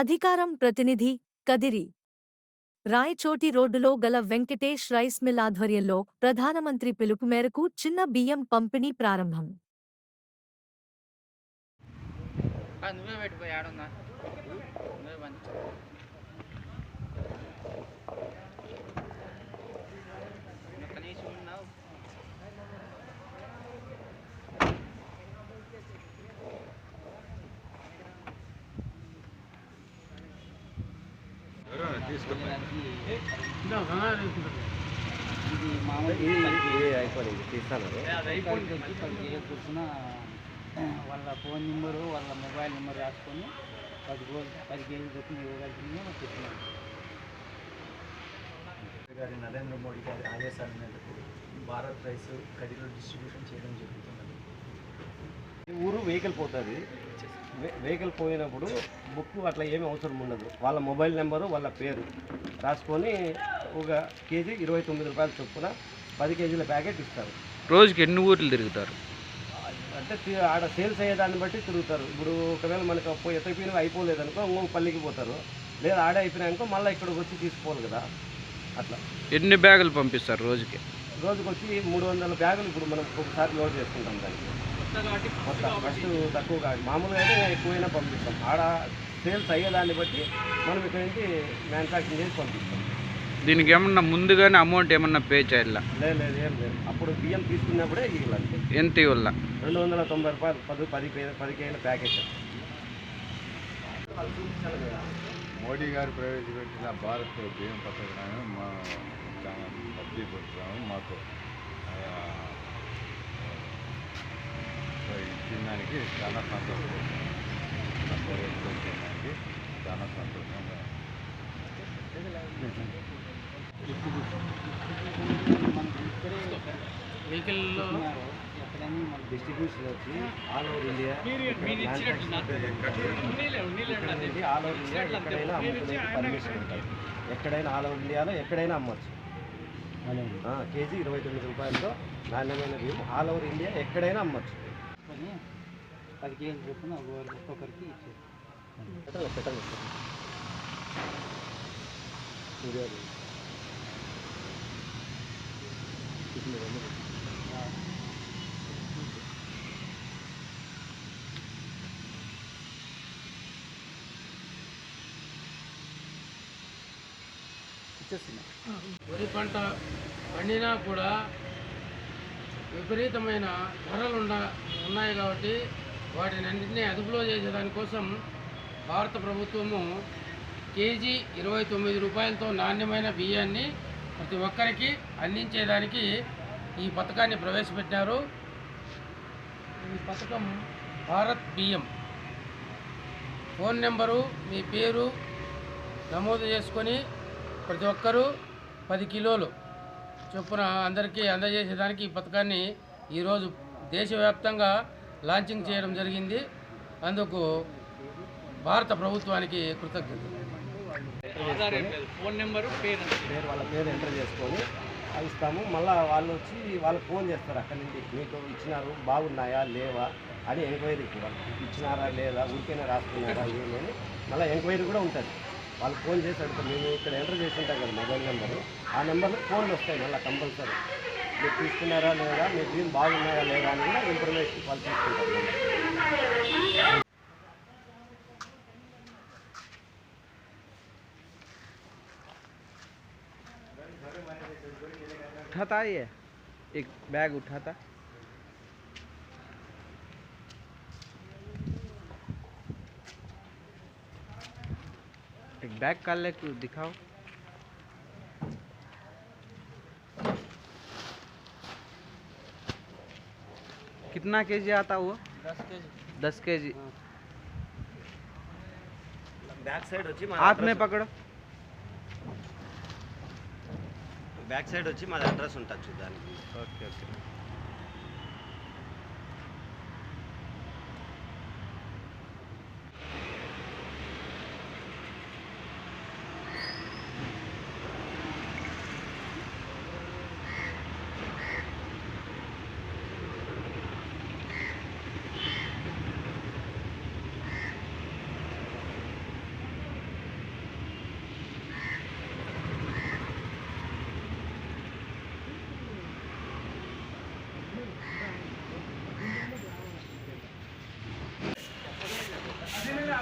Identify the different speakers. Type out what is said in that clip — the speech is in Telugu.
Speaker 1: అధికారం ప్రతినిధి కదిరి. రాయచోటి రోడ్డులో గల వెంకటేష్ రైస్ మిల్ ఆధ్వర్యంలో ప్రధానమంత్రి పిలుపు మేరకు చిన్న బియ్యం పంపిణీ ప్రారంభం.
Speaker 2: నువ్వే పెట్టుకో ఆడున్నా నువ్వే ఇది మామూలు
Speaker 3: అయిపోయింది తీస్తాను
Speaker 2: కూర్చున్న వాళ్ళ ఫోన్ నెంబరు వాళ్ళ మొబైల్ నెంబర్ రాసుకొని పది గోల్ పది కేజీ చొప్పున ఇవ్వగలుగుతుంది చెప్తున్నాను
Speaker 3: గారి నరేంద్ర మోడీ గారి ఆదేశాల మేరకు భారత్ రైస్ కడిలో డిస్ట్రిబ్యూషన్ చేయడం జరుగుతున్నది. ఊరు వెహికల్ పోతుంది. వెహికల్ పోయినప్పుడు బుక్ అట్లా ఏమీ అవసరం ఉండదు. వాళ్ళ మొబైల్ నెంబరు వాళ్ళ పేరు రాసుకొని ఒక కేజీ ఇరవై తొమ్మిది రూపాయలు చొప్పున పది కేజీల ప్యాకెట్ ఇస్తారు.
Speaker 4: రోజుకి ఎన్ని ఊర్లు తిరుగుతారు?
Speaker 3: అంటే ఆడ సేల్స్ అయ్యేదాన్ని బట్టి తిరుగుతారు. ఇప్పుడు ఒకవేళ మనకు పోయి ఎత్తపోయినవి అయిపోలేదనుకో ఇంకొక పల్లికి పోతారు. లేదా ఆడే అయిపోయినాయనుకో మళ్ళీ ఇక్కడికి వచ్చి తీసుకోవాలి కదా. అట్లా.
Speaker 4: ఎన్ని బ్యాగులు పంపిస్తారు రోజుకి?
Speaker 3: రోజుకి వచ్చి మూడు వందల బ్యాగులు ఇప్పుడు మనం ఒకసారి లోడ్ చేసుకుంటాం దానికి. మొత్తం ఫస్ట్ తక్కువ కాదు మామూలుగా అయితే ఎక్కువైనా పంపిస్తాం. ఆడ సేల్స్ అయ్యేదాన్ని బట్టి మనం ఇక్కడ నుంచి మ్యానుఫ్యాక్చరింగ్ చేసి పంపిస్తాం.
Speaker 4: దీనికి ఏమన్నా ముందుగానే అమౌంట్ ఏమన్నా పే చేయాలా?
Speaker 3: లేదు లేదు ఏం లేదు. అప్పుడు బియ్యం తీసుకున్నప్పుడే ఇవ్వాలి
Speaker 4: ఎంత ఇవ్వాల?
Speaker 3: రెండు వందల తొంభై రూపాయలు పది పది పది కేజీల ప్యాకెట్
Speaker 5: మోడీ గారు ప్రవేశపెట్టిన భారత్ బియ్యం పథకాన్ని మా చాలా మాకు ఇచ్చిన దానికి చాలా సంతోషం. దానికి చాలా సంతోషంగా
Speaker 2: మనకి
Speaker 3: డిస్ట్రిబ్యూషన్ వచ్చి all over India all over India ఎక్కడైనా అమ్ముకునే పర్మిషన్ ఉంటుంది. ఎక్కడైనా ఆల్ ఓవర్ ఇండియాలో ఎక్కడైనా అమ్మొచ్చు. ఆ, కేజీ ఇరవై తొమ్మిది రూపాయలతో నాణ్యమైన బియ్యం ఆల్ ఓవర్ ఇండియా ఎక్కడైనా అమ్మొచ్చు.
Speaker 2: కొని పది కేజీలు చొప్పున ఒక్కొక్కరికి- ఇచ్చేది.
Speaker 6: వరి పంట పండినా కూడా విపరీతమైన ధరలు ఉన్న ఉన్నాయి కాబట్టి వాటిని అన్నింటినీ అదుపులో చేసేదానికోసం భారత ప్రభుత్వము కేజీ ఇరవై తొమ్మిది రూపాయలతో నాణ్యమైన బియ్యాన్ని ప్రతి ఒక్కరికి అందించేదానికి ఈ పథకాన్ని ప్రవేశపెట్టారు. ఈ పథకం భారత్ బియ్యం. ఫోన్ నెంబరు మీ పేరు నమోదు చేసుకొని ప్రతి ఒక్కరూ పది కిలోలు చొప్పున అందరికీ అందజేసేదానికి ఈ పథకాన్ని ఈరోజు దేశవ్యాప్తంగా లాంచింగ్ చేయడం జరిగింది. అందుకు భారత ప్రభుత్వానికి కృతజ్ఞతలు.
Speaker 3: పేరు. వాళ్ళ పేరు ఎంటర్ చేసుకొని ఇస్తాము. మళ్ళీ వాళ్ళు వచ్చి వాళ్ళకి ఫోన్ చేస్తారు అక్కడి నుండి. మీకు ఇచ్చినారు బాగున్నాయా లేవా అని ఎంక్వైరీకి వాళ్ళు ఇచ్చినారా లేదా ఊరికైనా రాసుకున్నారా ఏమి అని. మళ్ళీ ఎంక్వైరీ కూడా ఉంటుంది. వాళ్ళు ఫోన్ చేసి అడుగుతారు మేము ఇక్కడ ఎంటర్ చేసి ఉంటాం కదా మొబైల్ నెంబరు ఆ నెంబర్లో ఫోన్లు వస్తాయి మళ్ళీ కంపల్సరీ మీరు తీసుకున్నారా లేదా మీ బియ్యం బాగున్నాయా లేదా అని కూడా ఇన్ఫర్మేషన్ వాళ్ళు తీసుకుంటారు మళ్ళీ.
Speaker 4: उठाता ये एक बैग उठाता एक बैग काल ले के दिखाओ कितना केजी आता हुआ
Speaker 2: దస్ కేజీ
Speaker 4: दस के जी
Speaker 3: బ్యాక్ సైడ్ వచ్చి మా
Speaker 4: हाथ में
Speaker 3: address-
Speaker 4: पकड़ो
Speaker 3: బ్యాక్ సైడ్ వచ్చి మాది అడ్రస్ ఉంటుంది చూద్దానికి
Speaker 4: ओके ओके